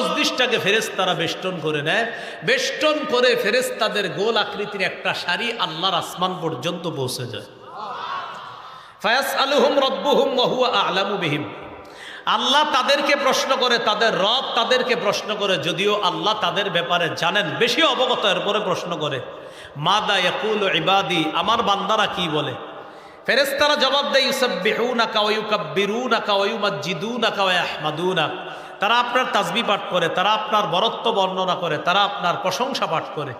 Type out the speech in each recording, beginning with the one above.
মসজিদটাকে ফেরেস্তারা বেষ্টন করে নেয়। বেষ্টন করে ফেরেস্তাদের গোল আকৃতির একটা শাড়ি আল্লাহর আসমান পর্যন্ত পৌঁছে যায়। ফায়াস আলুহুম রব্বুহুম মহুয়া আলামু বিহিম। আল্লাহ তাদেরকে প্রশ্ন করে, তাদের রব তাদেরকে প্রশ্ন করে, যদিও আল্লাহ তাদের ব্যাপারে জানেন, বেশি অবগত এরপরে প্রশ্ন করে, মাদা ইয়াকুল ইবাদি? আমার বান্দারা কি বলে? ফেরেস্তারা জবাব দেয়, ইউসাব্বিহুনাকা ওয়া ইউকাব্বিরুনাকা ওয়া ইউমাজ্জিদুনাকা ওয়া ইয়াহমাদুনা তারা আপনার তাজবি পাঠ করে, তারা আপনার বরত্ব বর্ণনা করে, তারা আপনার প্রশংসা পাঠ করে।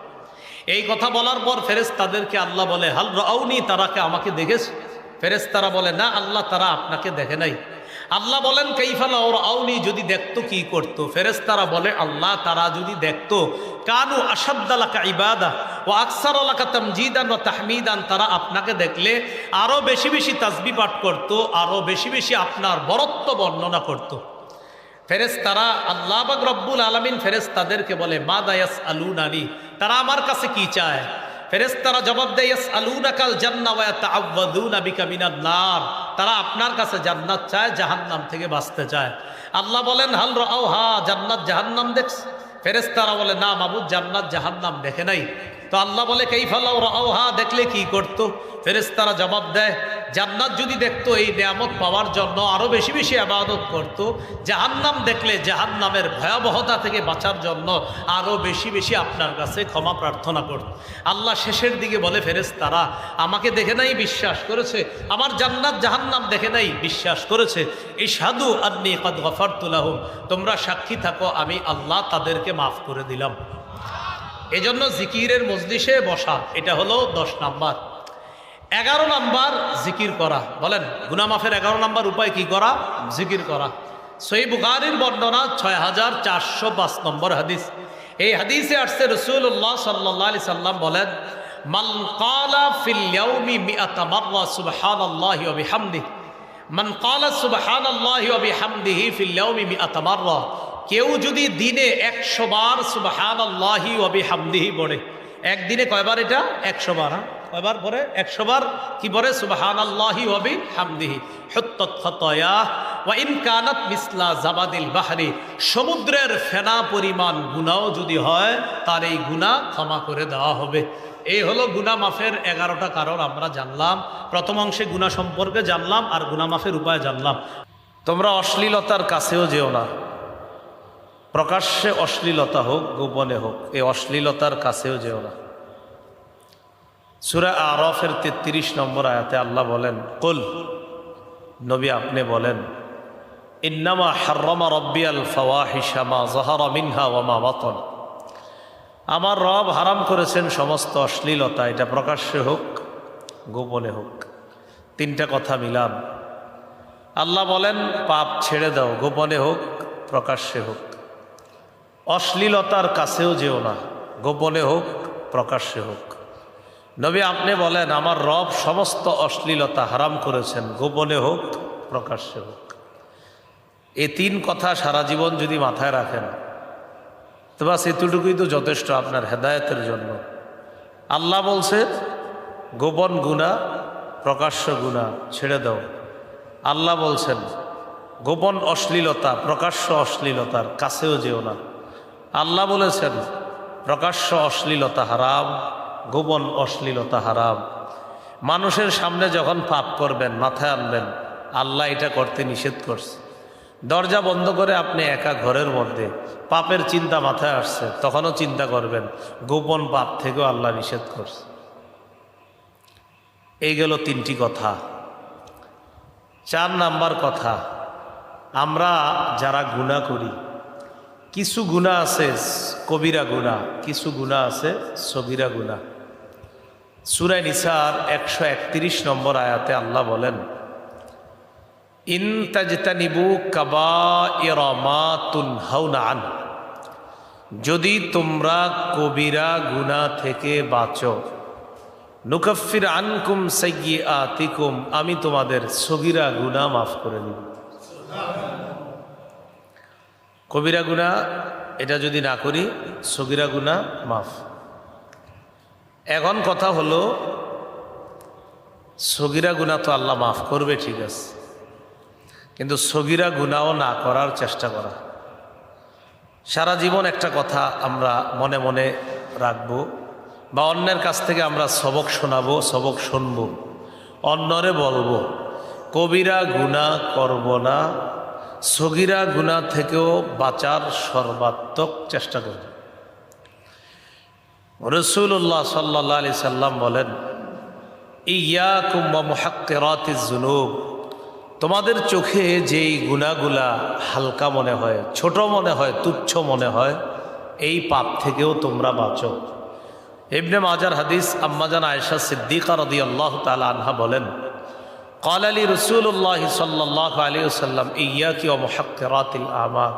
এই কথা বলার পর ফেরেস তাদেরকে আল্লাহ বলে, হাল রাউনি তারাকে আমাকে দেখেছে? ফেরেস্তারা বলে, না, আল্লাহ তারা আপনাকে দেখে নাই। আল্লাহ বলেন কাইফালা ওর আউনি যদি দেখতো কি করতো? ফেরেস্তারা বলে, আল্লাহ তারা যদি দেখতো, কানু আসাদ্দালাকা ইবাদা ও আকসার আলাকা তামজিদান ও তাহমিদান, তারা আপনাকে দেখলে আরও বেশি বেশি তাজবি পাঠ করতো আরও বেশি বেশি আপনার বরত্ব বর্ণনা করতো। ফেরেস্তারা আল্লাহ বাক রব্বুল আলমিন ফেরেস্তাদেরকে বলে মা দায়াস আলু নানি তারা আমার কাছে কি চায়? ফেরেস্তারা জবাব দেয় ইয়াস আলুনাকাল জান্না ওয়া তাআওয়াদুনা বিকা মিনান নার। তারা আপনার কাছে জান্নাত চায়, জাহান্নাম থেকে বাঁচতে চায়। আল্লাহ বলেন, হাল রাও হা জান্নাত জাহান্নাম দেখছ? ফেরেস্তারা বলে, না মাবুদ, জান্নাত জাহান্নাম দেখে নাই। তো আল্লাহ বলে কাইফালাও রাও হা দেখলে কি করতো? ফেরেস্তারা জবাব দেয়, জান্নাত যদি দেখতো, এই নিয়ামত পাওয়ার জন্য আরও বেশি বেশি আবাদত করত। জাহান্নাম দেখলে জাহান্নামের ভয়াবহতা থেকে বাঁচার জন্য আরও বেশি বেশি আপনার কাছে ক্ষমা প্রার্থনা করত। আল্লাহ শেষের দিকে বলে ফেরেস তারা আমাকে দেখে নাই বিশ্বাস করেছে? আমার জান্নাত জাহান্নাম দেখে নাই বিশ্বাস করেছে? এই সাধু আদনি কদ গফারতুলাহুম তোমরা সাক্ষী থাকো, আমি আল্লাহ তাদেরকে মাফ করে দিলাম। এজন্য জিকিরের মজলিসে বসা, এটা হলো দশ নাম্বার। এগারো নাম্বার জিকির করা। বলেন, গুনামাফের এগারো নাম্বার উপায় কি করা? জিকির করা। সই বুখারির বর্ণনা ছয় হাজার চারশো পাঁচ নম্বর হাদিস। এই হাদিসে আসছে রসুল্লাহ সাল্লাহ আলি সাল্লাম বলেন, মান কালা ফিল ইয়াউমি মিআতা মাররা, সুবহানাল্লাহি ওয়া বিহামদিহি। কেউ যদি দিনে একশো বার সুবহানাল্লাহি ওয়া বিহামদিহি পড়ে, একদিনে কয়বার এটা? একশো বার হ্যাঁ? কয়বার পরে একশো বার কি বলে সুবাহান আল্লাহি ওবি হামদিহি মিসলা জাবাদিল বাহারি। সমুদ্রের ফেনা পরিমাণ গুণাও যদি হয়, তার এই গুণা ক্ষমা করে দেওয়া হবে। এই হলো গুনা মাফের এগারোটা কারণ আমরা জানলাম। প্রথম অংশে গুণা সম্পর্কে জানলাম আর গুনা মাফের উপায় জানলাম। তোমরা অশ্লীলতার কাছেও যেও না। প্রকাশ্যে অশ্লীলতা হোক, গোপনে হোক, এই অশ্লীলতার কাছেও যেও না। সুরা আরফের তেত্রিশ নম্বর আয়াতে আল্লাহ বলেন, কুল নবী আপনি বলেন, ইন্নামা হার্রমা রব্বি আল ফওয়াহিসামা জহারা মিনহা ওয়ামা বাতন। আমার রব হারাম করেছেন সমস্ত অশ্লীলতা, এটা প্রকাশ্যে হোক, গোপনে হোক। তিনটা কথা মিলান। আল্লাহ বলেন, পাপ ছেড়ে দাও, গোপনে হোক, প্রকাশ্যে হোক। অশ্লীলতার কাছেও যেও না, গোপনে হোক, প্রকাশ্যে হোক। নবী আপনি বলেন, আমার রব সমস্ত অশ্লীলতা হারাম করেছেন, গোপনে হোক, প্রকাশ্যে হোক। এ তিন কথা সারা জীবন যদি মাথায় রাখেন, তো বাস এতটুকুই তো যথেষ্ট আপনার হেদায়তের জন্য। আল্লাহ বলছে, গোপন গুণা, প্রকাশ্য গুণা ছেড়ে দাও। আল্লাহ বলছেন, গোপন অশ্লীলতা, প্রকাশ্য অশ্লীলতার কাছেও যেও না। আল্লাহ বলেছেন, প্রকাশ্য অশ্লীলতা হারাম, গোপন অশ্লীলতা হারাম। মানুষের সামনে যখন পাপ করবেন, মাথায় আনবেন, আল্লাহ এটা করতে নিষেধ করছে। দরজা বন্ধ করে আপনি একা ঘরের মধ্যে পাপের চিন্তা মাথায় আসছে, তখনও চিন্তা করবেন, গোপন পাপ থেকেও আল্লাহ নিষেধ করছে। এই গেল তিনটি কথা। চার নাম্বার কথা, আমরা যারা গুণা করি কিছু গুণা আছে কবিরা গুণা, কিছু গুণা আছে সবিরা গুণা। সুরাই নিসার একশো একত্রিশ নম্বর আয়াতে আল্লাহ বলেন, ইন কাবা ইরমা তুনহাউনা আন। যদি তোমরা কবিরা গুণা থেকে বাঁচো, নুকফির আনকুম সাইয়ি আতিকুম আমি তোমাদের সগিরা গুণা মাফ করে দিব। কবিরা গুণা এটা যদি না করি, সগিরা গুণা মাফ। এখন কথা হলো, সগিরা গুণা তো আল্লাহ মাফ করবে, ঠিক আছে। কিন্তু সগিরা গুণাও না করার চেষ্টা করা। সারা জীবন একটা কথা আমরা মনে মনে রাখব, বা অন্যের কাছ থেকে আমরা সবক শোনাবো, সবক শুনব, অন্যরে বলব, কবিরা গুণা করব না। সগিরা গুণা থেকেও বাঁচার সর্বাত্মক চেষ্টা করব। রসুল্লাহ সাল্লাহ আলি সাল্লাম বলেন ইয়া কুম্বা মোহাক্কেরাতি জুনুব তোমাদের চোখে যেই গুণাগুলা হালকা মনে হয়, ছোট মনে হয়, তুচ্ছ মনে হয়, এই পাপ থেকেও তোমরা বাঁচো। ইবনে মাজার হাদিস আম্মাজান আয়েশা সিদ্দিকা রদি আল্লাহ তালা আনহা বলেন قال لي رسول الله صلى الله عليه وسلم إياك ومحقرات الأعمال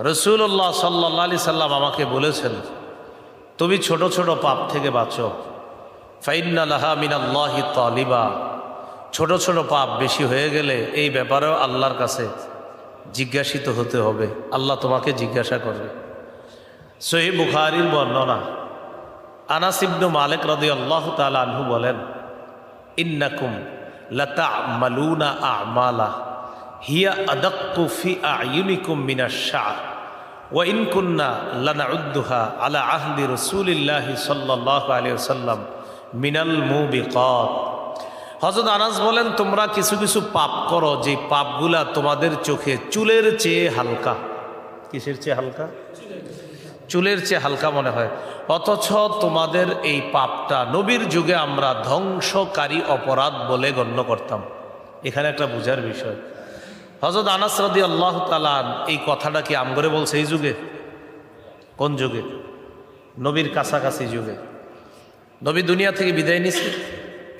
রসুল্লাহ সাল্লাহ আলি সাল্লাম আমাকে বলেছেন তুমি ছোট ছোট পাপ থেকে বাঁচো ফাইন্নালাহা মিনাল্লাহি তালিবা ছোট ছোট পাপ বেশি হয়ে গেলে এই ব্যাপারেও আল্লাহর কাছে জিজ্ঞাসিত হতে হবে আল্লাহ তোমাকে জিজ্ঞাসা করবে সহি বুখারির বর্ণনা আনাসিবনু মালিক রদি আল্লাহ তালা আনহু বলেন ইন্নাকুম লতা মালুনা আমালা। হিয়া আদক্কু ফি আয়ুনিকুম মিনা শাহ ওয়াইন কুন্না লানাউদ্দুহা আলা আহদি রসুলিল্লাহি সাল্লাহ আলিয়া সাল্লাম মিনাল মুবিকাত। হজরত আনাস বলেন, তোমরা কিছু কিছু পাপ করো যে পাপগুলা তোমাদের চোখে চুলের চেয়ে হালকা। কিসের চেয়ে হালকা? চুলের চেয়ে হালকা মনে হয়। অথচ তোমাদের এই পাপটা নবীর যুগে আমরা ধ্বংসকারী অপরাধ বলে গণ্য করতাম। এখানে একটা বুঝার বিষয়। হজরত আনাস রদি আল্লাহ তালান এই কথাটা কি আমগরে বলছে এই যুগে? কোন যুগে? নবীর কাছাকাছি যুগে। নবী দুনিয়া থেকে বিদায় নিছে।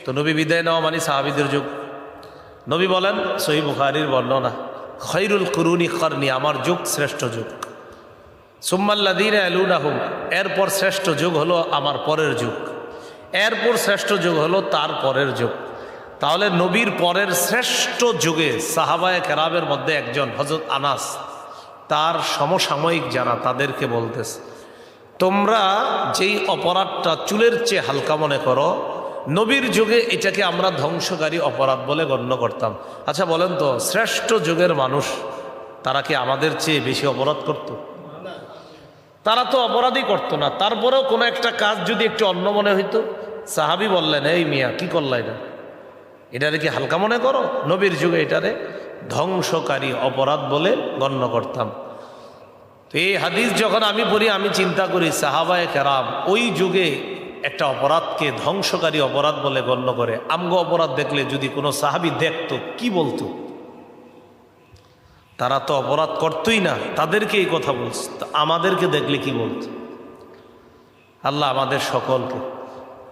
তো নবী বিদায় নেওয়া মানে সাহাবিদের যুগ। নবী বলেন সহি বুখারির বর্ণনা, খৈরুল কুরুনি খরনি আমার যুগ শ্রেষ্ঠ যুগ। সুম্মাল্লাদিন আলুনাহুম এরপর শ্রেষ্ঠ যুগ হলো আমার পরের যুগ। এরপর শ্রেষ্ঠ যুগ হলো তার পরের যুগ। তাহলে নবীর পরের শ্রেষ্ঠ যুগে সাহাবায় কেরাবের মধ্যে একজন হজরত আনাস, তার সমসাময়িক যারা, তাদেরকে বলতেছে, তোমরা যেই অপরাধটা চুলের চেয়ে হালকা মনে করো, নবীর যুগে এটাকে আমরা ধ্বংসকারী অপরাধ বলে গণ্য করতাম। আচ্ছা বলেন তো, শ্রেষ্ঠ যুগের মানুষ তারা কি আমাদের চেয়ে বেশি অপরাধ করতো? তারা তো অপরাধই করতো না। তারপরেও কোনো একটা কাজ যদি একটু অন্য মনে হইতো, সাহাবি বললেন, এই মিয়া, কি করলা এটা? এটারে কি হালকা মনে করো? নবীর যুগে এটারে ধ্বংসকারী অপরাধ বলে গণ্য করতাম। তো এই হাদিস যখন আমি পড়ি, আমি চিন্তা করি, সাহাবায় কেরাম ওই যুগে একটা অপরাধকে ধ্বংসকারী অপরাধ বলে গণ্য করে। আমগো অপরাধ দেখলে যদি কোনো সাহাবি দেখতো, কি বলতো? তারা তো অপরাধ করতোই না, তাদেরকে এই কথা বলছে। আমাদেরকে দেখলে কি বলতো? আল্লাহ আমাদের সকলকে,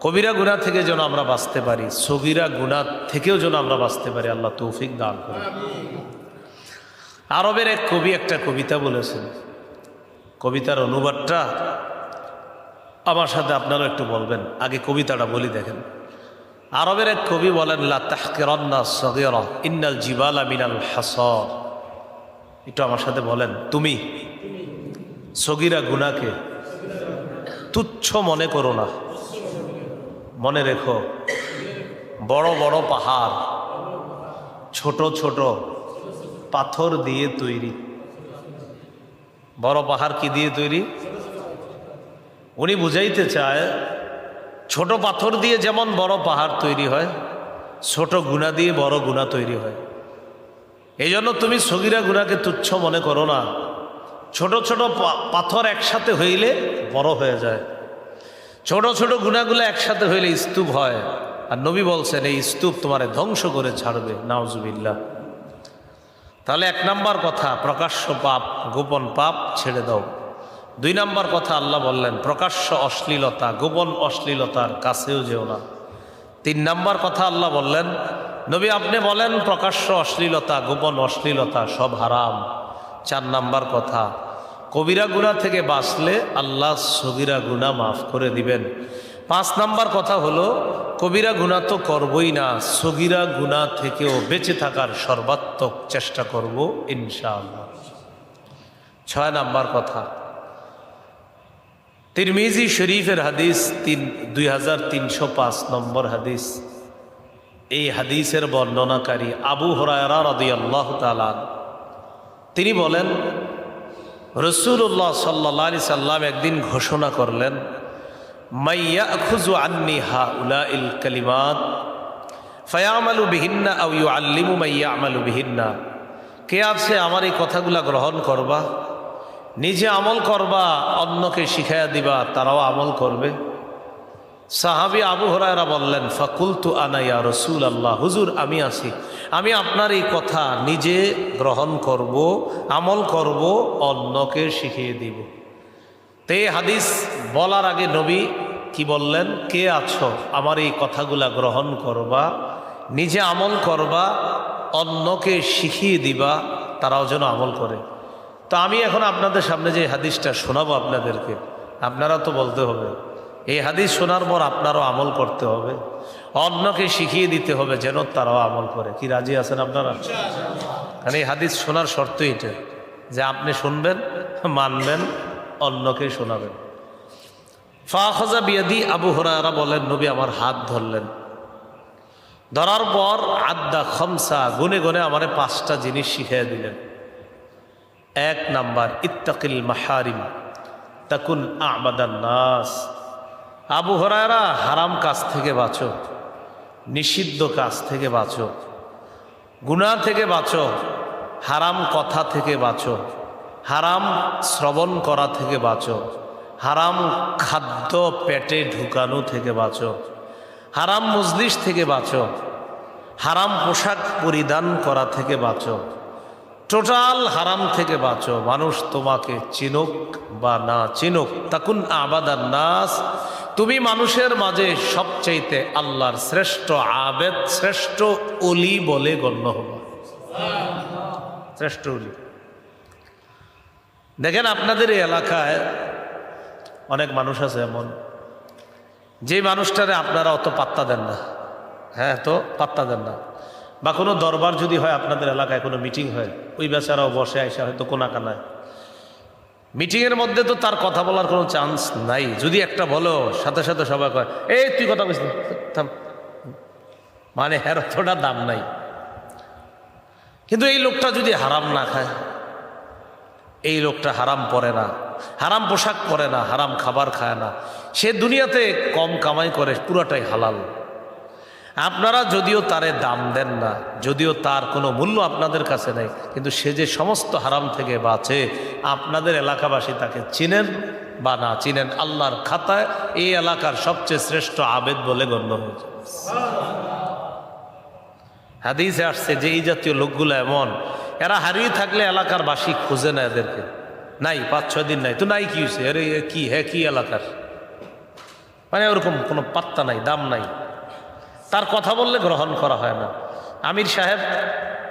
কবিরা গুণা থেকে যেন আমরা বাঁচতে পারি, সগিরা গুণা থেকেও যেন আমরা বাঁচতে পারি, আল্লাহ তৌফিক দান করে আরবের এক কবি একটা কবিতা বলেছেন। কবিতার অনুবাদটা আমার সাথে আপনারা একটু বলবেন, আগে কবিতাটা বলি দেখেন। আরবের এক কবি বলেন, লা তাহকিরান্না সগিরা, ইন্নাল জিবালা মিনাল হাসর। একটু আমার সাথে বলেন, তুমি সগিরা গুনাকে তুচ্ছ মনে করো না। মনে রেখো, বড় বড় পাহাড়, ছোট ছোট পাথর দিয়ে তৈরি। বড় পাহাড় কি দিয়ে তৈরি? উনি বুঝাইতে চায়, ছোট পাথর দিয়ে যেমন বড় পাহাড় তৈরি হয়, ছোট গুণা দিয়ে বড় গুণা তৈরি হয়। এই জন্য তুমি সগিরা গুণাকে তুচ্ছ মনে করো না। ছোট ছোট পাথর একসাথে হইলে বড় হয়ে যায়। ছোট ছোট গুণাগুলো একসাথে হইলে স্তূপ হয়। আর নবী বলছেন, এই স্তূপ তোমারে ধ্বংস করে ছাড়বে। নাওজুবিল্লা তাহলে এক নাম্বার কথা, প্রকাশ্য পাপ, গোপন পাপ ছেড়ে দাও। দুই নাম্বার কথা আল্লাহ বললেন, প্রকাশ্য অশ্লীলতা, গোপন অশ্লীলতার কাছেও যেও না। তিন নাম্বার কথা আল্লাহ বললেন নবী, আপনি বলেন, প্রকাশ্য অশ্লীলতা, গোপন অশ্লীলতা, সব হারাম। চার নাম্বার কথা, কবিরা গুণা থেকে বাঁচলে আল্লাহ সগিরা গুণা মাফ করে দিবেন। পাঁচ নাম্বার কথা হলো, কবিরা গুণা তো করবই না, সগিরা গুণা থেকেও বেঁচে থাকার সর্বাত্মক চেষ্টা করব, ইনশাআল্লাহ। ছয় নাম্বার কথা, তিরমিজি শরীফের হাদিস তিন, দুই হাজার তিনশো পাঁচ নম্বর হাদিস। এই হাদিসের বর্ণনাকারী আবু হরায়রা রদি আল্লাহ তালান তিনি বলেন রসুল্লাহ সাল্লা সাল্লাম একদিন ঘোষণা করলেন মাইয়া খুজু আন্নি হা উলা ইল কালিমাত, ফয়ামালু বিহিন্না আউ ইউ আল্লিমু মাইয়া আমালু বিহিন্না। কে আছে আমার এই কথাগুলা গ্রহণ করবা? নিজে আমল করবা, অন্যকে শিখাইয়া দিবা, তারাও আমল করবে। সাহাবি আবু হরায়রা বললেন ফাকুল তু আনাইয়া রসুল আল্লাহ হুজুর, আমি আছি। আমি আপনার এই কথা নিজে গ্রহণ করব, আমল করব, অন্যকে শিখিয়ে দিব। তে হাদিস বলার আগে নবী কি বললেন, কে আছো? আমার এই কথাগুলা গ্রহণ করবা, নিজে আমল করবা, অন্যকে শিখিয়ে দিবা, তারাও যেন আমল করে। তো আমি এখন আপনাদের সামনে যে হাদিসটা শোনাবো আপনাদেরকে, আপনারা তো বলতে হবে। এই হাদিস শোনার পর আপনারও আমল করতে হবে। অন্যকে শিখিয়ে দিতে হবে যেন তারাও আমল করে। কি রাজি আছেন আপনারা? কারণ এই হাদিস শোনার শর্ত এটা, যে আপনি শুনবেন, মানবেন, অন্যকে শোনাবেন। ফাহজা বিয়াদি আবু হরারা বলেন, নবী আমার হাত ধরলেন। ধরার পর আড্ডা খমসা, গুনে গুনে আমারে পাঁচটা জিনিস শিখিয়ে দিলেন। এক নাম্বার, ইত্তাকিল মাহারিম, তাকুন আবাদান নাস। আবু হরায়রা, হারাম কাজ থেকে বাঁচো, নিষিদ্ধ কাজ থেকে বাঁচো গুণা থেকে বাঁচো, হারাম কথা থেকে বাঁচো, হারাম শ্রবণ করা থেকে বাঁচো, হারাম খাদ্য পেটে ঢুকানো থেকে বাঁচো, হারাম মজলিস থেকে বাঁচো, হারাম পোশাক পরিধান করা থেকে বাঁচো, টোটাল হারাম থেকে বাঁচো। মানুষ তোমাকে চিনুক বা না চিনুক, তাকুন আবাদার নাস তুমি মানুষের মাঝে সবচাইতে আল্লাহর শ্রেষ্ঠ আবেদ, শ্রেষ্ঠ অলি বলে গণ্য হব। শ্রেষ্ঠ অলি। দেখেন আপনাদের এই এলাকায় অনেক মানুষ আছে এমন। যে মানুষটারে আপনারা অত পাত্তা দেন না। হ্যাঁ তো পাত্তা দেন না। বা কোনো দরবার যদি হয় আপনাদের এলাকায় কোনো মিটিং হয়, ওই বেচারাও বসে আইসা হয়তো কোনাকানায়। মিটিংয়ের মধ্যে তো তার কথা বলার কোনো চান্স নাই। যদি একটা বলো, সাথে সাথে সবাই কয়, এই, তুই কথা বলিস মানে হ্যার অতটা দাম নাই। কিন্তু এই লোকটা যদি হারাম না খায়, এই লোকটা হারাম পরে না, হারাম পোশাক পরে না, হারাম খাবার খায় না, সে দুনিয়াতে কম কামাই করে, পুরাটাই হালাল। আপনারা যদিও তারে দাম দেন না, যদিও তার কোনো মূল্য আপনাদের কাছে নেই, কিন্তু সে যে সমস্ত হারাম থেকে বাঁচে, আপনাদের এলাকাবাসী তাকে চিনেন বা না চিনেন, আল্লাহর খাতায় এই এলাকার সবচেয়ে শ্রেষ্ঠ আবেদ বলে গণ্য হয়েছে হাদিসে আসছে যে এই জাতীয় লোকগুলো এমন, এরা হারিয়ে থাকলে এলাকার বাসী খুঁজে না এদেরকে। নাই, পাঁচ, ছয় দিন নাই, তো নাই কি হয়েছে আরে কি হ্যাঁ কি এলাকার? মানে ওরকম কোনো পাত্তা নাই, দাম নাই। তার কথা বললে গ্রহণ করা হয় না। আমির সাহেব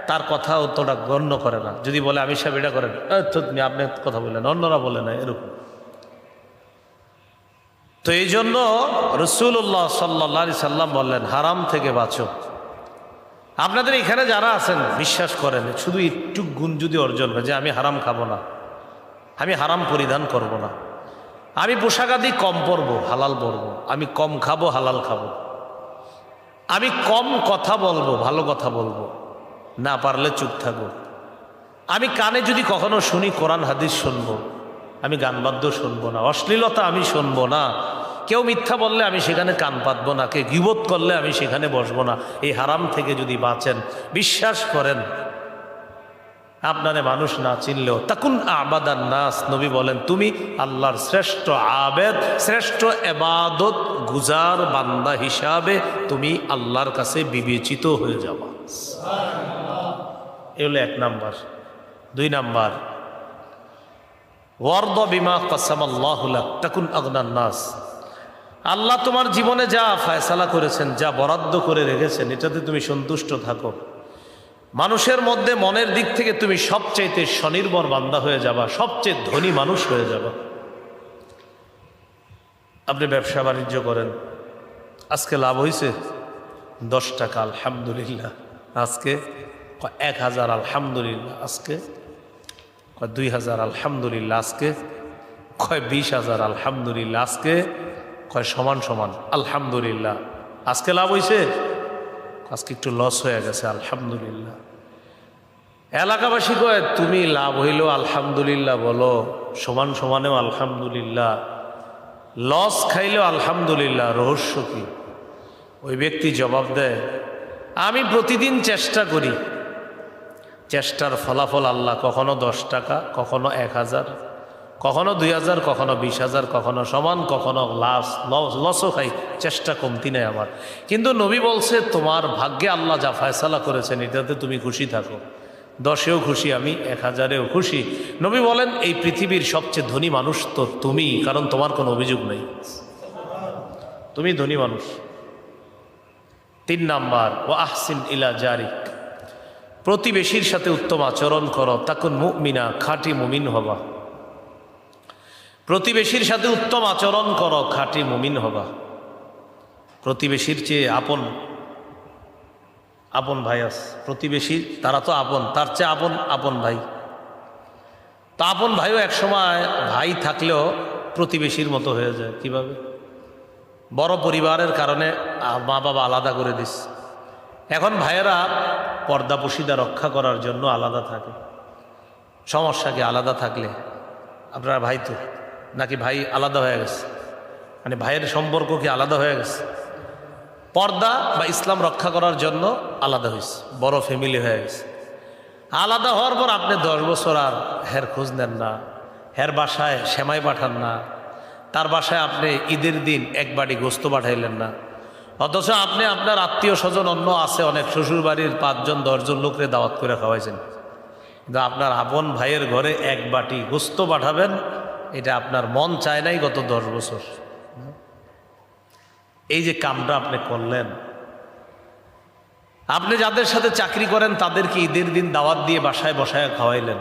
তার কথা অতটা গণ্য করে না। যদি বলে আমির সাহেব এটা করেন তুমি আপনি কথা বললেন, অন্যরা বলে না, এরকম। তো এই জন্য রসুল্লাহ সাল্লা সাল্লাম বললেন, হারাম থেকে বাঁচো। আপনাদের এখানে যারা আছেন, বিশ্বাস করেন, শুধু একটু গুণ যদি অর্জন হয় যে আমি হারাম খাব না, আমি হারাম পরিধান করব না। আমি পোশাক আদি কম পরবো, হালাল পরবো। আমি কম খাব, হালাল খাব। আমি কম কথা বলব, ভালো কথা বলব। না পারলে চুপ থাকব আমি কানে যদি কখনো শুনি কোরআন, হাদিস শুনব। আমি গান বাদ্য শুনব না, অশ্লীলতা আমি শুনব না। কেউ মিথ্যা বললে আমি সেখানে কান পাতবো না কে গিবোধ করলে আমি সেখানে বসবো না। এই হারাম থেকে যদি বাঁচেন, বিশ্বাস করেন আপনারে মানুষ না চিনলেও, তাকুন আবাদান নাস, নবী বলেন, তুমি আল্লাহর শ্রেষ্ঠ আবেদ, শ্রেষ্ঠ এবাদত গুজার বান্দা হিসাবে তুমি আল্লাহর কাছে বিবেচিত হয়ে যাবা এ হলো এক নাম্বার। দুই নাম্বার, ওয়ার্দ বিমা কাসাম আল্লাহ তাকুন আগনান নাস। আল্লাহ তোমার জীবনে যা ফায়সালা করেছেন, যা বরাদ্দ করে রেখেছেন, এটাতে তুমি সন্তুষ্ট থাকো। মানুষের মধ্যে মনের দিক থেকে তুমি সবচাইতে স্বনির্ভর বান্দা হয়ে যাবা, সবচেয়ে ধনী মানুষ হয়ে যাবা। আপনি ব্যবসা বাণিজ্য করেন, আজকে লাভ হয়েছে দশ টাকা, আলহামদুলিল্লাহ। আজকে এক হাজার, আলহামদুলিল্লাহ। আজকে দুই হাজার, আলহামদুলিল্লাহ। আজকে কয় বিশ হাজার, আলহামদুলিল্লাহ। আজকে কয় সমান সমান, আলহামদুলিল্লাহ। আজকে লাভ হয়েছে আজকে একটু লস হয়ে গেছে, আলহামদুলিল্লাহ। এলাকাবাসী কয়, তুমি লাভ হইল আলহামদুলিল্লাহ বলো। সমান সমানেও আলহামদুলিল্লাহ। লস খাইলেও আলহামদুলিল্লাহ। রহস্য কি? ওই ব্যক্তি জবাব দেয়, আমি প্রতিদিন চেষ্টা করি। চেষ্টার ফলাফল আল্লাহ কখনো দশ টাকা, কখনো এক হাজার, কখনো দুই হাজার, কখনো বিশ হাজার, কখনো সমান, কখনো লাস, লসও খাই, চেষ্টা কমতি নেই আমার। কিন্তু নবী বলছে, তোমার ভাগ্যে আল্লাহ যা ফয়সালা করেছেন, এটাতে তুমি খুশি থাকো। দশেও খুশি, আমি এক হাজারেও খুশি। নবী বলেন, এই পৃথিবীর সবচেয়ে ধনী মানুষ তো তুমি, কারণ তোমার কোনো অভিযোগ নেই। তুমি ধনী মানুষ। তিন নাম্বার ও আহসিন ইলা জারিক। প্রতিবেশীর সাথে উত্তম আচরণ করো তখন মুমিনা, খাঁটি মুমিন হবা। প্রতিবেশীর সাথে উত্তম আচরণ করো, খাঁটি মুমিন হবা। প্রতিবেশীর চেয়ে আপন আপন ভাই আস, প্রতিবেশী, তারা তো আপন, তার চেয়ে আপন আপন ভাই। তা আপন ভাইও একসময় ভাই থাকলেও প্রতিবেশীর মতো হয়ে যায়, কীভাবে? বড় পরিবারের কারণে মা বাবা আলাদা করে দিস। এখন ভাইয়েরা পর্দা পশিদা রক্ষা করার জন্য আলাদা থাকে। সমস্যা কি আলাদা থাকলে? আপনার ভাই তো? নাকি ভাই আলাদা হয়ে গেছে? মানে ভাইয়ের সম্পর্ক কি আলাদা হয়ে গেছে? পর্দা বা ইসলাম রক্ষা করার জন্য আলাদা হয়েছে বড় ফ্যামিলি হয়ে গেছে। আলাদা হওয়ার পর আপনি দশ বছর আর হের খোঁজ নেন না, হের বাসায় সেমাই পাঠান না, তার বাসায় আপনি ঈদের দিন এক বাড়ি গোস্ত পাঠাইলেন না। অথচ আপনি আপনার আত্মীয় স্বজন অন্য আছে, অনেক শ্বশুর বাড়ির পাঁচজন, দশজন লোকরে দাওয়াত করে খাওয়াইছেন। কিন্তু আপনার আপন ভাইয়ের ঘরে এক বাটি গোস্ত পাঠাবেন, এটা আপনার মন চায় নাই গত দশ বছর। এই যে কামটা আপনি করলেন, আপনি যাদের সাথে চাকরি করেন তাদেরকে ঈদের দিন দাওয়াত দিয়ে বাসায় বসায় খাওয়াইলেন।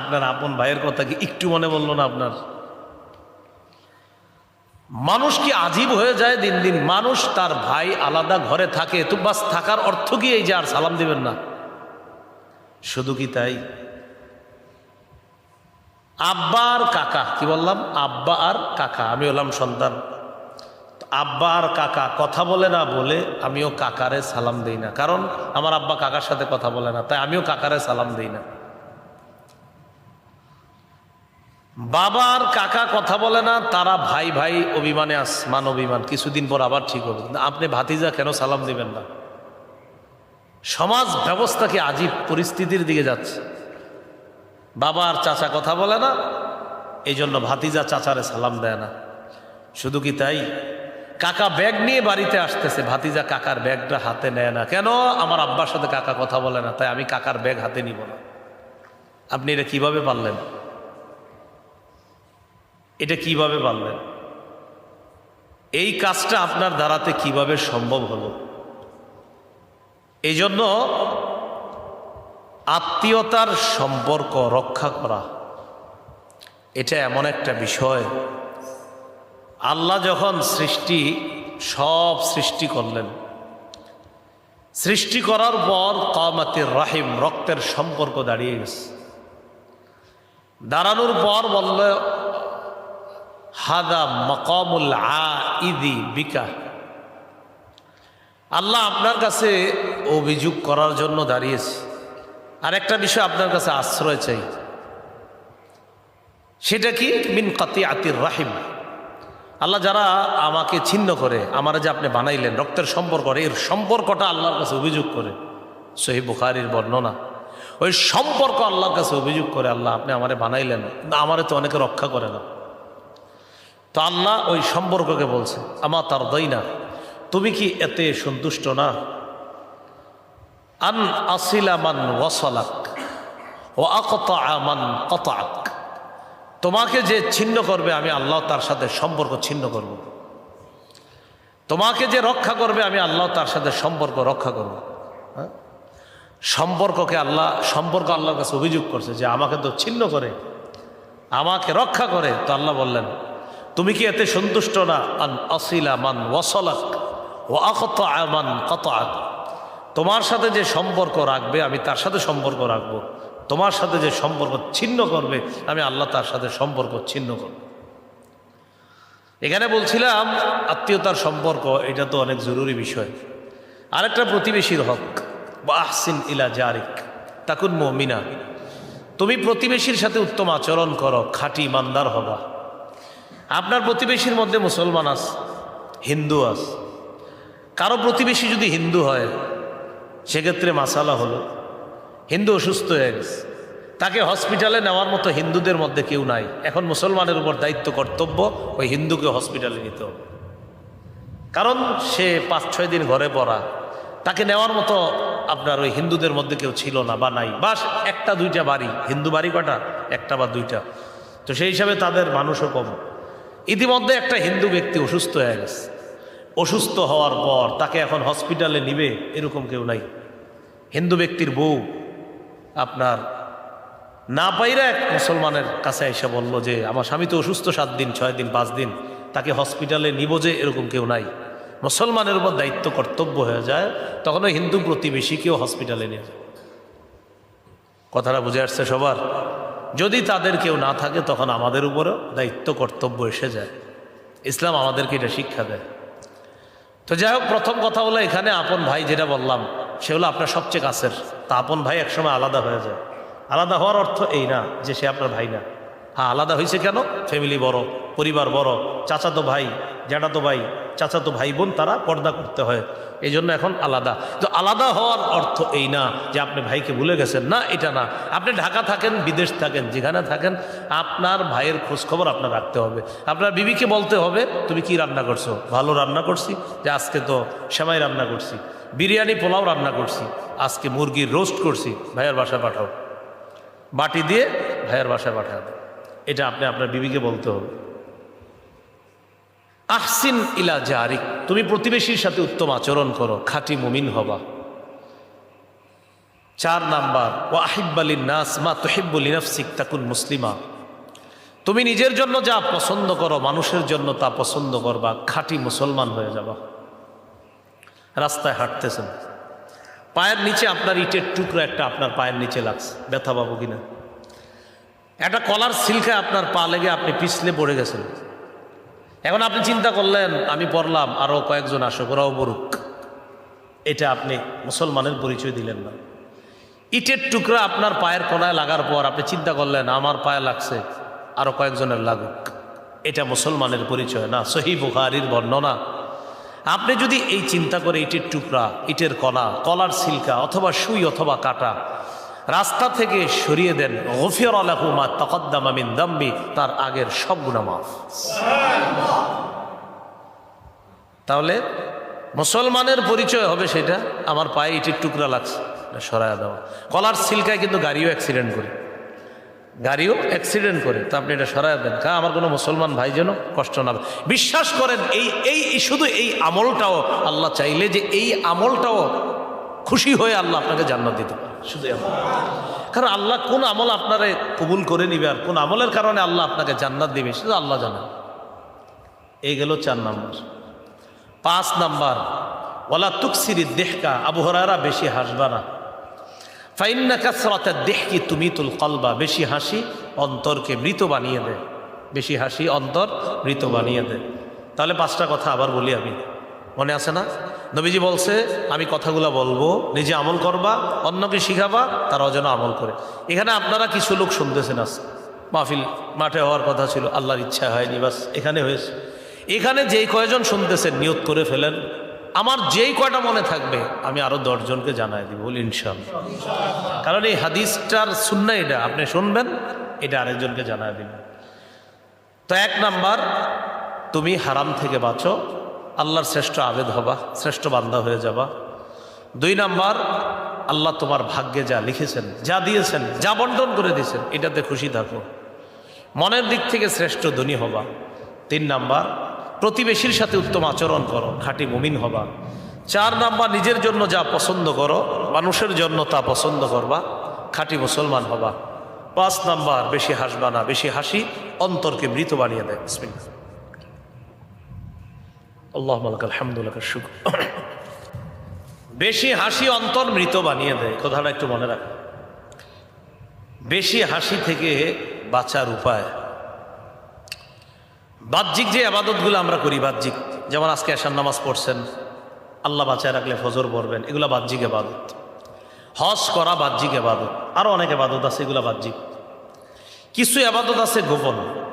আপনার আপন ভাইয়ের কথা কি একটু মনে বলল না আপনার? মানুষ কি আজীব হয়ে যায় দিন দিন? মানুষ তার ভাই আলাদা ঘরে থাকে, তো বাস থাকার অর্থ কি এই যে আর সালাম দিবেন না? শুধু কি তাই? আব্বা আর কাকা, কি বললাম? আব্বা আর কাকা, আমি হলাম সন্তান। আব্বা আর কাকা কথা বলে না বলে আমিও কাকারে সালাম দেই না। কারণ আমার আব্বা কাকার সাথে কথা বলে না, তাই আমিও কাকারে সালাম দেই না। বাবা আর কাকা কথা বলে না, তারা ভাই ভাই অভিমানে আস মান অভিমান, কিছুদিন পর আবার ঠিক হবে। আপনি ভাতিজা কেন সালাম দিবেন না? সমাজ ব্যবস্থা কি আজীব পরিস্থিতির দিকে যাচ্ছে? বাবা আর চাচা কথা বলে না এই জন্য ভাতিজা চাচারে সালাম দেয় না। শুধু কি তাই? কাকা ব্যাগ নিয়ে বাড়িতে আসতেছে। ভাতিজা কাকার ব্যাগটা হাতে নেয় না। কেন? আমার আব্বার সাথে কাকা কথা বলে না, তাই আমি কাকার ব্যাগ হাতে নিব না। আপনি এটা কীভাবে পারলেন? এটা কীভাবে পারলেন? এই কাজটা আপনার দ্বারাতে কীভাবে সম্ভব হলো? এই জন্য আত্মীয়তার সম্পর্ক রক্ষা করা, এটা এমন একটা বিষয় আল্লাহ যখন সৃষ্টি, সব সৃষ্টি করলেন। সৃষ্টি করার পর কামাতির রাহিম, রক্তের সম্পর্ক দাঁড়িয়ে গেছে। দাঁড়ানোর পর বলল, হাদা মকামুল আ বিকা। আল্লাহ আপনার কাছে অভিযোগ করার জন্য দাঁড়িয়েছে। আর একটা বিষয় আপনার কাছে আশ্রয় চাই। সেটা কি? মিন কাতি আতির রাহিম। আল্লাহ যারা আমাকে ছিন্ন করে, আমার যে আপনি বানাইলেন, রক্তের সম্পর্ক এর সম্পর্কটা আল্লাহর কাছে অভিযোগ করে। সহি বুখারির বর্ণনা, ওই সম্পর্ক আল্লাহর কাছে অভিযোগ করে, আল্লাহ আপনি আমারে বানাইলেন না আমারে তো অনেকে রক্ষা করে না। তো আল্লাহ ওই সম্পর্ককে বলছে আমার তার দই না তুমি কি এতে সন্তুষ্ট না? আন আসিলা মান ওয়াসালাক ও আকতা মান কতাক তোমাকে যে ছিন্ন করবে, আমি আল্লাহ তার সাথে সম্পর্ক ছিন্ন করব। তোমাকে যে রক্ষা করবে, আমি আল্লাহ তার সাথে সম্পর্ক রক্ষা করব। হ্যাঁ? সম্পর্ককে আল্লাহ, সম্পর্ক আল্লাহর কাছে অভিযোগ করছে যে আমাকে তো ছিন্ন করে, আমাকে রক্ষা করে। তো আল্লাহ বললেন, তুমি কি এতে সন্তুষ্ট না? আন আসিলা মান ওয়াসলাক ও আকত আমান কত তোমার সাথে যে সম্পর্ক রাখবে, আমি তার সাথে সম্পর্ক রাখব। তোমার সাথে যে সম্পর্ক ছিন্ন করবে, আমি আল্লাহ তার সাথে সম্পর্ক ছিন্ন করব। এখানে বলছিলাম, আত্মীয়তার সম্পর্ক, এটা তো অনেক জরুরি বিষয়। আরেকটা প্রতিবেশীর হক বা আহসিন ইলা জারিক, তাকুন মমিনা। তুমি প্রতিবেশীর সাথে উত্তম আচরণ করো, খাঁটি ইমানদার হবা। আপনার প্রতিবেশীর মধ্যে মুসলমান আস, হিন্দু আস। কারও প্রতিবেশী যদি হিন্দু হয়, সেক্ষেত্রে মাসালা হলো। হিন্দু অসুস্থ হয়ে গেছে। তাকে হসপিটালে নেওয়ার মতো হিন্দুদের মধ্যে কেউ নাই। এখন মুসলমানের উপর দায়িত্ব, কর্তব্য, ওই হিন্দুকে হসপিটালে নিতে হবে। কারণ সে পাঁচ, ছয় দিন ঘরে পড়া। তাকে নেওয়ার মতো আপনার ওই হিন্দুদের মধ্যে কেউ ছিল না বা নাই। বাস একটা, দুইটা বাড়ি। হিন্দু বাড়ি কটা? একটা বা দুইটা। তো সেই হিসাবে তাদের মানুষও কম। ইতিমধ্যে একটা হিন্দু ব্যক্তি অসুস্থ হয়ে গেছে। অসুস্থ হওয়ার পর তাকে এখন হসপিটালে নিবে এরকম কেউ নাই। হিন্দু ব্যক্তির বউ আপনার না পাইরা এক মুসলমানের কাছে এসে বলল যে, আমার স্বামী তো অসুস্থ সাত দিন, ছয় দিন, পাঁচ দিন, তাকে হসপিটালে নিব যে এরকম কেউ নাই। মুসলমানের উপর দায়িত্ব কর্তব্য হয়ে যায়, তখন ওই হিন্দু প্রতিবেশীকেও হসপিটালে নিয়ে যায়। কথাটা বুঝে আসছে সবার। যদি তাদের কেউ না থাকে, তখন আমাদের উপরও দায়িত্ব কর্তব্য এসে যায়। ইসলাম আমাদেরকে এটা শিক্ষা দেয়। তো যাই হোক, প্রথম কথা হলো এখানে আপন ভাই যেটা বললাম, সে হলো আপনার সবচেয়ে কাছের। তা আপন ভাই একসময় আলাদা হয়ে যায়। আলাদা হওয়ার অর্থ এই না যে সে আপনার ভাই না। হ্যাঁ আলাদা হয়েছে কেন? ফ্যামিলি বড়, পরিবার বড়, চাচাতো ভাই, জ্যাঠাতো ভাই, চাচাতো ভাই বোন তারা পর্দা করতে হয়। এই জন্য এখন আলাদা। তো আলাদা হওয়ার অর্থ এই না যে আপনি ভাইকে ভুলে গেছেন। না, এটা না। আপনি ঢাকা থাকেন, বিদেশ থাকেন, যেখানে থাকেন, আপনার ভাইয়ের খোঁজখবর আপনার রাখতে হবে। আপনার বিবিকে বলতে হবে, তুমি কি রান্না করছ? ভালো রান্না করছি, যে আজকে তো সেমাই রান্না করছি। বিরিয়ানি, পোলাও রান্না করছি। আজকে মুরগির রোস্ট করছি, ভাইয়ের বাসায় পাঠাও। বাটি দিয়ে ভাইয়ের বাসায় পাঠাবে এটা আপনি আপনার বিবিকে বলতে হবে। আহসিন ইলা জারিক, তুমি প্রতিবেশীর সাথে উত্তম আচরণ করো, খাঁটি মুমিন হবা। চার নাম্বার ও আহিব্বালিন নাস মা তহিব্বুল ইনাফসিক তাকুন মুসলিমা। তুমি নিজের জন্য যা পছন্দ করো, মানুষের জন্য তা পছন্দ করবা, খাঁটি মুসলমান হয়ে যাবা। রাস্তায় হাঁটতেছেন। পায়ের নিচে আপনার ইটের টুকরো একটা আপনার পায়ের নিচে লাগছে। ব্যথা পাবো কিনা? একটা কলার সিল্কে আপনার পা লেগে আপনি পিছলে পড়ে গেছেন। এখন আপনি চিন্তা করলেন, আমি পড়লাম আরও কয়েকজন আসুক, ওরাও বরুক এটা আপনি মুসলমানের পরিচয় দিলেন না। ইটের টুকরা আপনার পায়ের কোনায় লাগার পর আপনি চিন্তা করলেন, আমার পায়ে লাগছে আরও কয়েকজনের লাগুক। এটা মুসলমানের পরিচয় না, সহি বুখারির বর্ণনা। আপনি যদি এই চিন্তা করে ইটের টুকরা, ইটের কলা, কলার সিল্কা অথবা সুই অথবা কাটা রাস্তা থেকে সরিয়ে দেন, গফিয়র আলাহুমা তকদ্দামিন দাম্বি তার আগের সব গুণামাফ তাহলে মুসলমানের পরিচয় হবে সেটা, আমার পায়ে ইটের টুকরা লাগছে সরাইয়া দেওয়া কলার সিল্কায় কিন্তু গাড়িও অ্যাক্সিডেন্ট করে। গাড়িও অ্যাক্সিডেন্ট করে। তা আপনি এটা সরাই দেন। কা আমার কোনো মুসলমান ভাই যেন কষ্ট না বিশ্বাস করেন, এই এই, শুধু এই আমলটাও আল্লাহ চাইলে যে এই আমলটাও খুশি হয়ে আল্লাহ আপনাকে জান্নাত দিতে পারে। শুধু আমল। কারণ আল্লাহ কোন আমল আপনারে কবুল করে নিবে আর কোন আমলের কারণে আল্লাহ আপনাকে জান্নাত দিবে শুধু আল্লাহ জানেন এই গেল চার নাম্বার। পাঁচ নাম্বার ওলা তুকসিরি দেহকা আবহরারা বেশি হাসবা না। ফাইন্না কাসরাতের দেহকি তুমি তুল কলবা, বেশি হাসি অন্তরকে মৃত বানিয়ে দেয়। বেশি হাসি অন্তর মৃত বানিয়ে দেয়। তাহলে পাঁচটা কথা আবার বলি আমি। মনে আছে না? নবীজি বলছে, আমি কথাগুলো বলব, নিজে আমল করবা, অন্যকে শিখাবা, তারাও যেন আমল করে। এখানে আপনারা কিছু লোক শুনতেছেন আজ মাহফিল মাঠে হওয়ার কথা ছিল, আল্লাহর ইচ্ছা হয়নি, বাস এখানে হয়েছে। এখানে যেই কয়জন শুনতেছেন, নিয়ত করে ফেলেন আমার যেই কয়টা মনে থাকবে, আমি আরও দশজনকে জানাই দিব, বলি কারণ এই হাদিসটার শুননা এটা, আপনি শুনবেন, এটা আরেকজনকে জানাই দিবেন তো এক নাম্বার, তুমি হারাম থেকে বাঁচো, আল্লাহর শ্রেষ্ঠ আবেদ হবা, শ্রেষ্ঠ বান্দা হয়ে যাবা। দুই নাম্বার, আল্লাহ তোমার ভাগ্যে যা লিখেছেন, যা দিয়েছেন, যা বন্টন করে দিয়েছেন, এটাতে খুশি থাকো। মনের দিক থেকে শ্রেষ্ঠ ধনী হবা। তিন নাম্বার প্রতিবেশীর সাথে উত্তম আচরণ করো, খাঁটি মুমিন হবা। চার নাম্বার, নিজের জন্য যা পছন্দ করো, মানুষের জন্য তা পছন্দ করবা, খাঁটি মুসলমান হবা। পাঁচ নাম্বার, বেশি হাসবা না, বেশি হাসি অন্তরকে মৃত বানিয়ে দেয়। আল্লাহ আলহামদুলিল্লাহ শুক্র। বেশি হাসি অন্তর মৃত বানিয়ে দেয়। কথাটা একটু মনে রাখ। বেশি হাসি থেকে বাঁচার উপায় বাহ্যিক যে আবাদতগুলো আমরা করি, বাহ্যিক। যেমন আজকে আসার নামাজ পড়ছেন, আল্লাহ বাঁচায় রাখলে ফজর পড়বেন, এগুলো বাহ্যিক আবাদত। হজ করা বাহ্যিক আবাদত। আরও অনেক আবাদত আছে, এগুলো বাহ্যিক। কিছু আবাদত আছে গোপন।